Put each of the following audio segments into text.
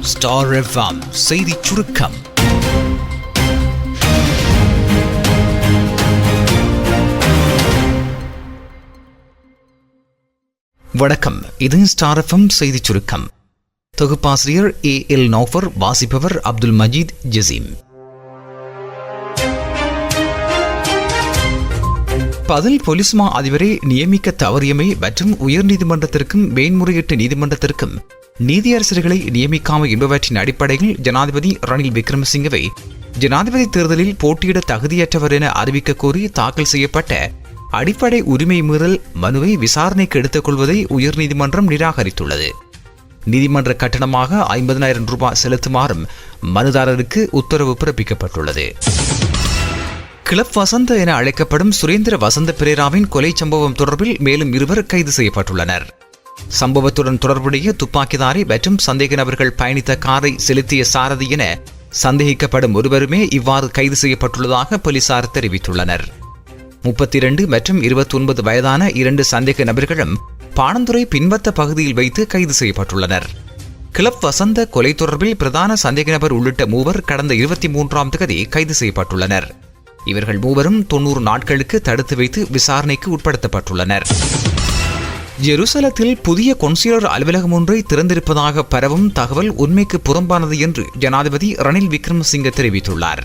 Star FM செய்தி சுருக்கம். வணக்கம் இது ஸ்டார் எஃப்எம் செய்தி சுருக்கம். தொகுப்பாசிரியர் ஏ எல் நோஃபர் வாசிப்பவர் அப்துல் மஜீத் ஜசீம். பதில் பொலிஸ்மா அதிபரை நியமிக்க தவறியமை மற்றும் உயர்நீதிமன்றத்திற்கும் மேன்முறையீட்டு நீதிமன்றத்திற்கும் நீதியரசர்களை நியமிக்காமல் என்பவற்றின் அடிப்படையில் ஜனாதிபதி ரணில் விக்ரமசிங்கவை ஜனாதிபதி தேர்தலில் போட்டியிட தகுதியற்றவர் என அறிவிக்க கோரி தாக்கல் செய்யப்பட்ட அடிப்படை உரிமை மீறல் மனுவை விசாரணைக்கு எடுத்துக் கொள்வதை உயர்நீதிமன்றம் நிராகரித்துள்ளது. நீதிமன்ற கட்டணமாக ஐம்பதனாயிரம் ரூபாய் செலுத்துமாறும் மனுதாரருக்கு உத்தரவு பிறப்பிக்கப்பட்டுள்ளது. கிளப் வசந்த என அழைக்கப்படும் சுரேந்திர வசந்த பிரேராவின் கொலை சம்பவம் தொடர்பில் மேலும் இருவர் கைது செய்யப்பட்டுள்ளனர். சம்பவத்துடன் தொடர்புடைய துப்பாக்கிதாரி மற்றும் சந்தேக நபர்கள் பயணித்த காரை செலுத்திய சாரதி என சந்தேகிக்கப்படும் ஒருவருமே இவ்வாறு கைது செய்யப்பட்டுள்ளதாக போலீசார் தெரிவித்துள்ளனர். முப்பத்தி இரண்டு மற்றும் இருபத்தி ஒன்பது வயதான இரண்டு சந்தேக நபர்களும் பாணந்துறை பின்பத்த பகுதியில் வைத்து கைது செய்யப்பட்டுள்ளனர். கிளப் வசந்த கொலை தொடர்பில் பிரதான சந்தேக நபர் உள்ளிட்ட மூவர் கடந்த இருபத்தி மூன்றாம் தேதி கைது செய்யப்பட்டுள்ளனர். இவர்கள் மூவரும் தொன்னூறு நாட்களுக்கு தடுத்து வைத்து விசாரணைக்கு உட்படுத்தப்பட்டுள்ளனர். ஜெருசலத்தில் புதிய கொன்சிலர் அலுவலகம் ஒன்றை திறந்திருப்பதாக பரவும் தகவல் உண்மைக்கு புறம்பானது என்று ஜனாதிபதி ரணில் விக்ரமசிங்க தெரிவித்துள்ளார்.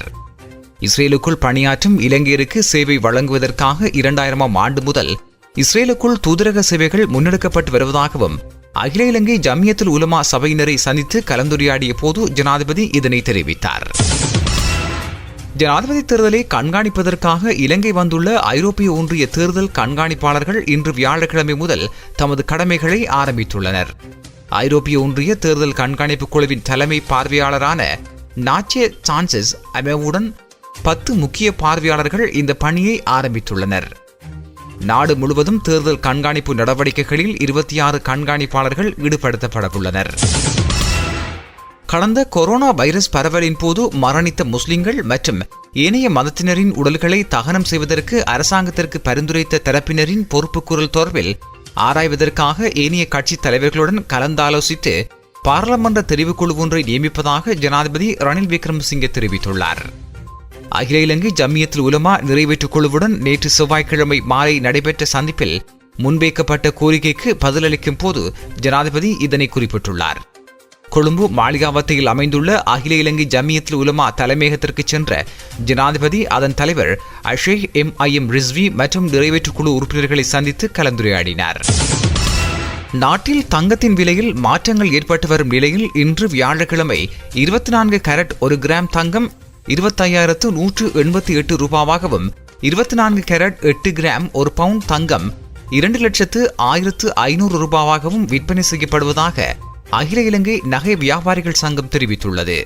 இஸ்ரேலுக்குள் பணியாற்றும் இலங்கையருக்கு சேவை வழங்குவதற்காக இரண்டாயிரமாம் ஆண்டு முதல் இஸ்ரேலுக்குள் தூதரக சேவைகள் முன்னெடுக்கப்பட்டு வருவதாகவும் அகில இலங்கை ஜமியத்துல் உலமா சபையினரை சந்தித்து கலந்துரையாடிய போது ஜனாதிபதி இதனை தெரிவித்தார். ஜனாதிபதி தேர்தலை கண்காணிப்பதற்காக இலங்கை வந்துள்ள ஐரோப்பிய ஒன்றிய தேர்தல் கண்காணிப்பாளர்கள் இன்று வியாழக்கிழமை முதல் தமது கடமைகளை ஆரம்பித்துள்ளனர். ஐரோப்பிய ஒன்றிய தேர்தல் கண்காணிப்பு குழுவின் தலைமை பார்வையாளரான நாச்சே சான்சஸ் அமேவுடன் பத்து முக்கிய பார்வையாளர்கள் இந்த பணியை ஆரம்பித்துள்ளனர். நாடு முழுவதும் தேர்தல் கண்காணிப்பு நடவடிக்கைகளில் இருபத்தி ஆறு கண்காணிப்பாளர்கள் ஈடுபடுத்தப்படவுள்ளனர். கடந்த கொரோனா வைரஸ் பரவலின் போது மரணித்த முஸ்லிம்கள் மற்றும் ஏனைய மதத்தினரின் உடல்களை தகனம் செய்வதற்கு அரசாங்கத்திற்கு பரிந்துரைத்த தரப்பினரின் பொறுப்புக்குரல் தொடர்பில் ஆராய்வதற்காக ஏனைய கட்சி தலைவர்களுடன் கலந்தாலோசித்து பாராளுமன்ற தெரிவுக்குழு ஒன்றை நியமிப்பதாக ஜனாதிபதி ரணில் விக்ரமசிங்கே தெரிவித்துள்ளார். அகில இலங்கை ஜம்மியத்தில் உலமா நிறைவேற்றுக் குழுவுடன் நேற்று செவ்வாய்க்கிழமை மாலை நடைபெற்ற சந்திப்பில் முன்வைக்கப்பட்ட கோரிக்கைக்கு பதிலளிக்கும் போது ஜனாதிபதி இதனை குறிப்பிட்டுள்ளார். கொழும்பு மாளிகாவத்தையில் அமைந்துள்ள அகில இலங்கை ஜமியத்தில் உலமா தலைமையகத்திற்கு சென்ற ஜனாதிபதி அதன் தலைவர் Asheik M I M Rizvi மற்றும் நிறைவேற்று குழு உறுப்பினர்களை சந்தித்து கலந்துரையாடினார். நாட்டில் தங்கத்தின் விலையில் மாற்றங்கள் ஏற்பட்டு வரும் நிலையில் இன்று வியாழக்கிழமை இருபத்தி நான்கு கேரட் ஒரு கிராம் தங்கம் இருபத்தையாயிரத்து நூற்று எண்பத்தி எட்டு ரூபாவாகவும் இருபத்தி நான்கு கேரட் எட்டு கிராம் ஒரு பவுண்ட் தங்கம் இரண்டு லட்சத்து ஆயிரத்து ஐநூறு ரூபாவாகவும் விற்பனை செய்யப்படுவதாக அகில இலங்கை நகை வியாபாரிகள் சங்கம் தெரிவித்துள்ளது.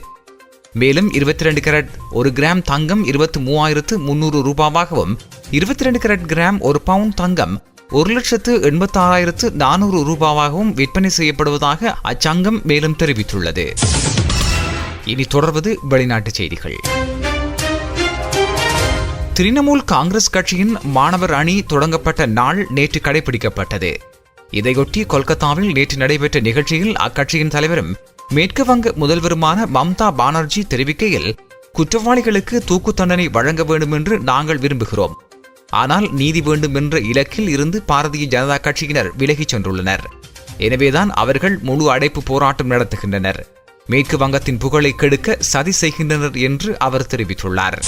மேலும் இருபத்தி ரெண்டு கேரட் ஒரு கிராம் தங்கம் இருபத்தி மூவாயிரத்து முன்னூறு ரூபாவாகவும் இருபத்தி ரெண்டு கேரட் கிராம் ஒரு பவுண்ட் தங்கம் ஒரு லட்சத்து எண்பத்தாறாயிரத்து நானூறு ரூபாவாகவும் விற்பனை செய்யப்படுவதாக அச்சங்கம் மேலும் தெரிவித்துள்ளது. இனி தொடர்வது வெளிநாட்டுச் செய்திகள். திரிணமூல் காங்கிரஸ் கட்சியின் மாணவர் அணி தொடங்கப்பட்ட நாள் நேற்று கடைபிடிக்கப்பட்டது. இதையொட்டி கொல்கத்தாவில் நேற்று நடைபெற்ற நிகழ்ச்சியில் அக்கட்சியின் தலைவரும் மேற்கு வங்க முதல்வருமான மம்தா பானர்ஜி தெரிவிக்கையில் குற்றவாளிகளுக்கு தூக்கு தண்டனை வழங்க வேண்டும் என்று நாங்கள் விரும்புகிறோம். ஆனால் நீதி வேண்டும் என்ற இலக்கில் இருந்து பாரதிய ஜனதா கட்சியினர் விலகிச் சென்றுள்ளனர். எனவேதான் அவர்கள் முழு அடைப்பு போராட்டம் நடத்துகின்றனர். மேற்கு வங்கத்தின் புகழை கெடுக்க சதி செய்கின்றனர் என்று அவர் தெரிவித்துள்ளார்.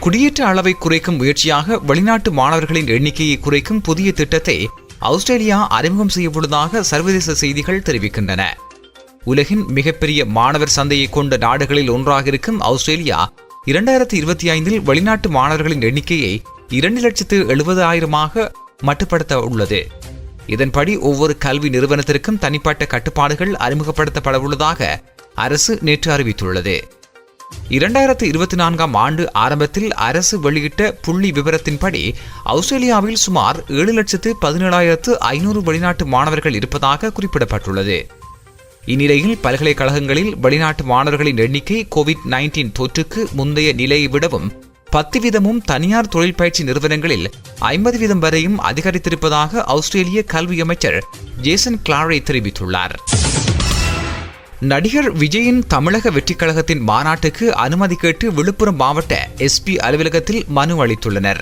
குடியேற்ற அளவை குறைக்கும் முயற்சியாக வெளிநாட்டு மாணவர்களின் எண்ணிக்கையை குறைக்கும் புதிய திட்டத்தை ஆஸ்திரேலியா அறிமுகம் செய்யவுள்ளதாக சர்வதேச செய்திகள் தெரிவிக்கின்றன. உலகின் மிகப்பெரிய மாணவர் சந்தையை கொண்ட நாடுகளில் ஒன்றாக இருக்கும் ஆஸ்திரேலியா இரண்டாயிரத்தி இருபத்தி ஐந்தில் வெளிநாட்டு மாணவர்களின் எண்ணிக்கையை இரண்டு லட்சத்து எழுபது ஆயிரமாக மட்டுப்படுத்த உள்ளது இதன்படி ஒவ்வொரு கல்வி நிறுவனத்திற்கும் தனிப்பட்ட கட்டுப்பாடுகள் அறிமுகப்படுத்தப்பட உள்ளதாக அரசு நேற்று அறிவித்துள்ளது. இரண்டாயிரத்து இருபத்தி நான்காம் ஆண்டு ஆரம்பத்தில் அரசு வெளியிட்ட புள்ளி விவரத்தின்படி ஆஸ்திரேலியாவில் சுமார் ஏழு லட்சத்து பதினேழாயிரத்து ஐநூறு வெளிநாட்டு மாணவர்கள் இருப்பதாக குறிப்பிடப்பட்டுள்ளது. இந்நிலையில் பல்கலைக்கழகங்களில் வெளிநாட்டு மாணவர்களின் எண்ணிக்கை கோவிட் நைன்டீன் தொற்றுக்கு முந்தைய நிலையை விடவும் பத்து வீதமும் தனியார் தொழில் பயிற்சி நிறுவனங்களில் ஐம்பது வீதம் வரையும் அதிகரித்திருப்பதாக ஆஸ்திரேலிய கல்வி அமைச்சர் ஜேசன் கிளாரை தெரிவித்துள்ளார். நடிகர் விஜயின் தமிழக வெற்றிக் கழகத்தின் மாநாட்டுக்கு அனுமதி கேட்டு விழுப்புரம் மாவட்ட எஸ்பி அலுவலகத்தில் மனு அளித்துள்ளனர்.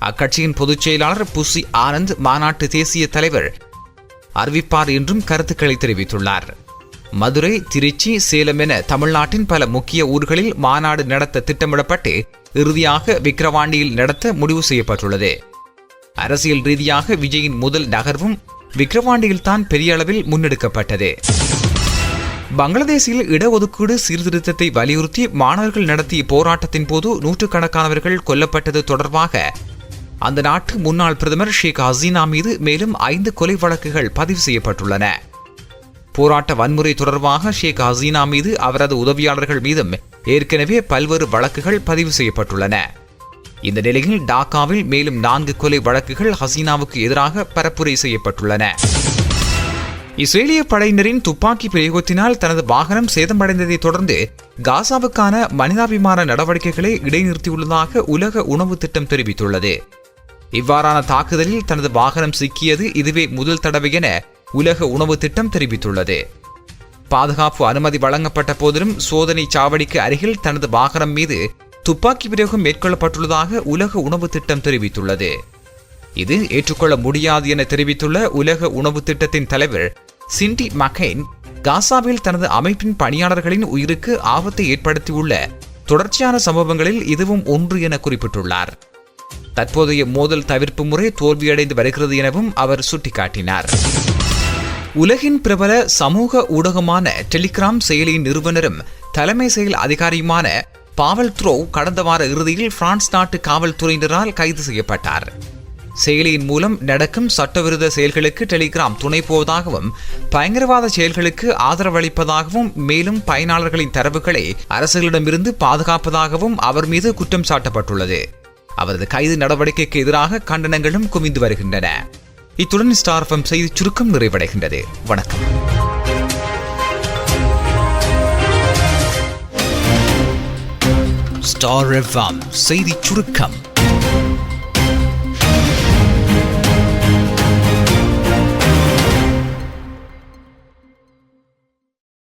அக்கட்சியின் பொதுச் செயலாளர் புசி ஆனந்த் மாநாட்டு தேசிய தலைவர் அறிவிப்பார் என்றும் கருத்துக்களை தெரிவித்துள்ளார். மதுரை திருச்சி சேலம் என தமிழ்நாட்டின் பல முக்கிய ஊர்களில் மாநாடு நடத்த திட்டமிடப்பட்டு இறுதியாக விக்கிரவாண்டியில் நடத்த முடிவு செய்யப்பட்டுள்ளது. அரசியல் ரீதியாக விஜயின் முதல் நகர்வும் விக்கிரவாண்டியில்தான் பெரிய அளவில் முன்னெடுக்கப்பட்டது. பங்களாதேஷில் இடஒதுக்கீடு சீர்திருத்தத்தை வலியுறுத்தி மாணவர்கள் நடத்திய போராட்டத்தின் போது நூற்றுக்கணக்கானவர்கள் கொல்லப்பட்டது தொடர்பாக அந்த நாட்டு முன்னாள் பிரதமர் ஷேக் ஹசீனா மீது மேலும் ஐந்து கொலை வழக்குகள் பதிவு செய்யப்பட்டுள்ளன. போராட்ட வன்முறை தொடர்பாக ஷேக் ஹசீனா மீது அவரது உதவியாளர்கள் மீதும் ஏற்கனவே பல்வேறு வழக்குகள் பதிவு செய்யப்பட்டுள்ளன. இந்த நிலையில் டாக்காவில் மேலும் நான்கு கொலை வழக்குகள் ஹசீனாவுக்கு எதிராக பரப்புரை செய்யப்பட்டுள்ளன. இஸ்ரேலிய படையினரின் துப்பாக்கி பிரயோகத்தினால் தனது வாகனம் சேதமடைந்ததை தொடர்ந்து காசாவுக்கான மனிதாபிமான நடவடிக்கைகளை இடைநிறுத்தியுள்ளதாக உலக உணவு திட்டம் தெரிவித்துள்ளது. இவ்வாறான தாக்குதலில் தனது வாகனம் சிக்கியது இதுவே முதல் தடவை என உலக உணவு திட்டம் தெரிவித்துள்ளது. பாதுகாப்பு அனுமதி வழங்கப்பட்ட போதிலும் சோதனை சாவடிக்கு அருகில் தனது வாகனம் மீது துப்பாக்கி பிரயோகம் மேற்கொள்ளப்பட்டுள்ளதாக உலக உணவு திட்டம் தெரிவித்துள்ளது. இது ஏற்றுக்கொள்ள முடியாது என தெரிவித்துள்ள உலக உணவு திட்டத்தின் தலைவர் சிண்டி மக்கெயின் காசாவில் தனது அமைப்பின் பணியாளர்களின் உயிருக்கு ஆபத்தை ஏற்படுத்தியுள்ள தொடர்ச்சியான சம்பவங்களில் இதுவும் ஒன்று என குறிப்பிட்டுள்ளார். தற்போதைய மோதல் தவிர்ப்பு முறை தோல்வியடைந்து வருகிறது எனவும் அவர் சுட்டிக்காட்டினார். உலகின் பிரபல சமூக ஊடகமான டெலிகிராம் செயலியின் நிறுவனரும் தலைமை செயல் அதிகாரியுமான பாவல் த்ரோ கடந்த வார இறுதியில் பிரான்ஸ் நாட்டு காவல்துறையினரால் கைது செய்யப்பட்டார். செயலியின் மூலம் நடக்கும் சட்டவிரோத செயல்களுக்கு டெலிகிராம் துணை போவதாகவும் பயங்கரவாத செயல்களுக்கு ஆதரவளிப்பதாகவும் மேலும் பயனாளர்களின் தரவுகளை அரசுகளிடமிருந்து பாதுகாப்பதாகவும் அவர் மீது குற்றம் சாட்டப்பட்டுள்ளது. அவரது கைது நடவடிக்கைக்கு எதிராக கண்டனங்களும் குவிந்து வருகின்றன. இத்துடன் ஸ்டார் எஃப்எம் செய்தி சுருக்கம் நிறைவடைகின்றது. வணக்கம். ஸ்டார் எஃப்எம் செய்தி சுருக்கம்.